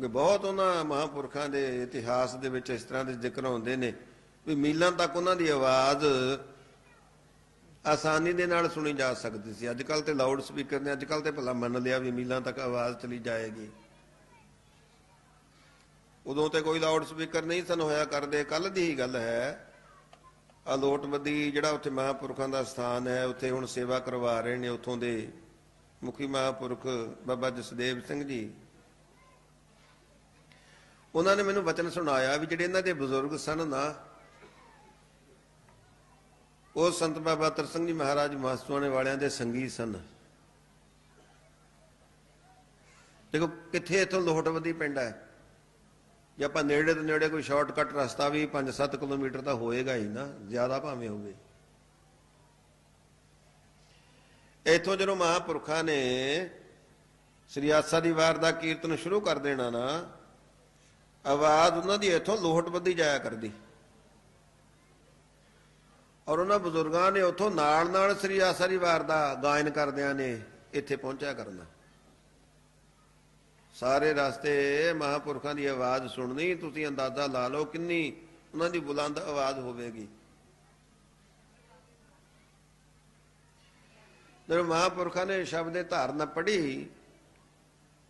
ਕਿ ਬਹੁਤ ਉਹਨਾਂ ਮਹਾਂਪੁਰਖਾਂ ਦੇ ਇਤਿਹਾਸ ਦੇ ਵਿੱਚ ਇਸ ਤਰ੍ਹਾਂ ਦੇ ਜ਼ਿਕਰ ਹੁੰਦੇ ਨੇ ਵੀ ਮੀਲਾਂ ਤੱਕ ਉਹਨਾਂ ਦੀ ਆਵਾਜ਼ ਆਸਾਨੀ ਦੇ ਨਾਲ ਸੁਣੀ ਜਾ ਸਕਦੀ ਸੀ। ਅੱਜ ਕੱਲ ਤੇ ਲਾਊਡ ਸਪੀਕਰ ਨੇ ਅੱਜ ਕੱਲ ਤੇ ਭਲਾ ਮੰਨ ਲਿਆ ਵੀ ਮੀਲਾਂ ਤੱਕ ਆਵਾਜ਼ ਚਲੀ ਜਾਏਗੀ। ਉਦੋਂ ਤੇ ਕੋਈ ਲਾਊਡ ਸਪੀਕਰ ਨਹੀਂ ਸਨ ਹੋਇਆ ਕਰਦੇ। ਕੱਲ ਦੀ ਹੀ ਗੱਲ ਹੈ ਅਲੋਟਬਦੀ ਜਿਹੜਾ ਉੱਥੇ ਮਹਾਂਪੁਰਖਾਂ ਦਾ ਸਥਾਨ ਹੈ, ਉੱਥੇ ਹੁਣ ਸੇਵਾ ਕਰਵਾ ਰਹੇ ਨੇ, ਉੱਥੋਂ ਦੇ ਮੁਖੀ ਮਹਾਂਪੁਰਖ ਬਾਬਾ ਜਸਦੇਵ ਸਿੰਘ ਜੀ। ਉਹਨਾਂ ਨੇ ਮੈਨੂੰ ਵਚਨ ਸੁਣਾਇਆ ਵੀ ਜਿਹੜੇ ਇਹਨਾਂ ਦੇ ਬਜ਼ੁਰਗ ਸਨ ਨਾ, ਉਹ ਸੰਤ ਬਾਬਾ ਤਰ ਸਿੰਘ ਜੀ ਮਹਾਰਾਜ ਮਾਸਤੂਆਣੇ ਵਾਲਿਆਂ ਦੇ ਸੰਗੀ ਸਨ। ਦੇਖੋ, ਕਿੱਥੇ ਇਥੋਂ ਲੋਹਟਵਦੀ ਪਿੰਡ ਹੈ? ਜੇ ਆਪਾਂ ਨੇੜੇ ਤੋਂ ਨੇੜੇ ਕੋਈ ਸ਼ਾਰਟਕਟ ਰਸਤਾ ਵੀ 5-7 ਕਿਲੋਮੀਟਰ ਤਾਂ ਹੋਏਗਾ ਹੀ ਨਾ, ਜ਼ਿਆਦਾ ਭਾਵੇਂ ਹੋਵੇ। ਇਥੋਂ ਜਦੋਂ ਮਹਾਪੁਰਖਾਂ ਨੇ ਸ੍ਰੀ ਆਸਾ ਦੀ ਵਾਰ ਦਾ ਕੀਰਤਨ ਸ਼ੁਰੂ ਕਰ ਦੇਣਾ ਨਾ ਆਵਾਜ਼ ਉਹਨਾਂ ਦੀ ਇਥੋਂ ਲੋਹਟਵਦੀ ਜਾਇਆ ਕਰਦੀ। ਔਰ ਉਹਨਾਂ ਬਜ਼ੁਰਗਾਂ ਨੇ ਉੱਥੋਂ ਨਾਲ ਨਾਲ ਸ੍ਰੀ ਆਸਰੀ ਵਾਰ ਦਾ ਗਾਇਨ ਕਰਦਿਆਂ ਨੇ ਇੱਥੇ ਪਹੁੰਚਿਆ ਕਰਨਾ। ਸਾਰੇ ਰਸਤੇ ਮਹਾਪੁਰਖਾਂ ਦੀ ਆਵਾਜ਼ ਸੁਣਨੀ, ਤੁਸੀਂ ਅੰਦਾਜ਼ਾ ਲਾ ਲਓ ਕਿੰਨੀ ਉਹਨਾਂ ਦੀ ਬੁਲੰਦ ਆਵਾਜ਼ ਹੋਵੇਗੀ। ਜਦੋਂ ਮਹਾਪੁਰਖਾਂ ਨੇ ਸ਼ਬਦ ਦੇ ਧਾਰਨਾ ਪੜ੍ਹੀ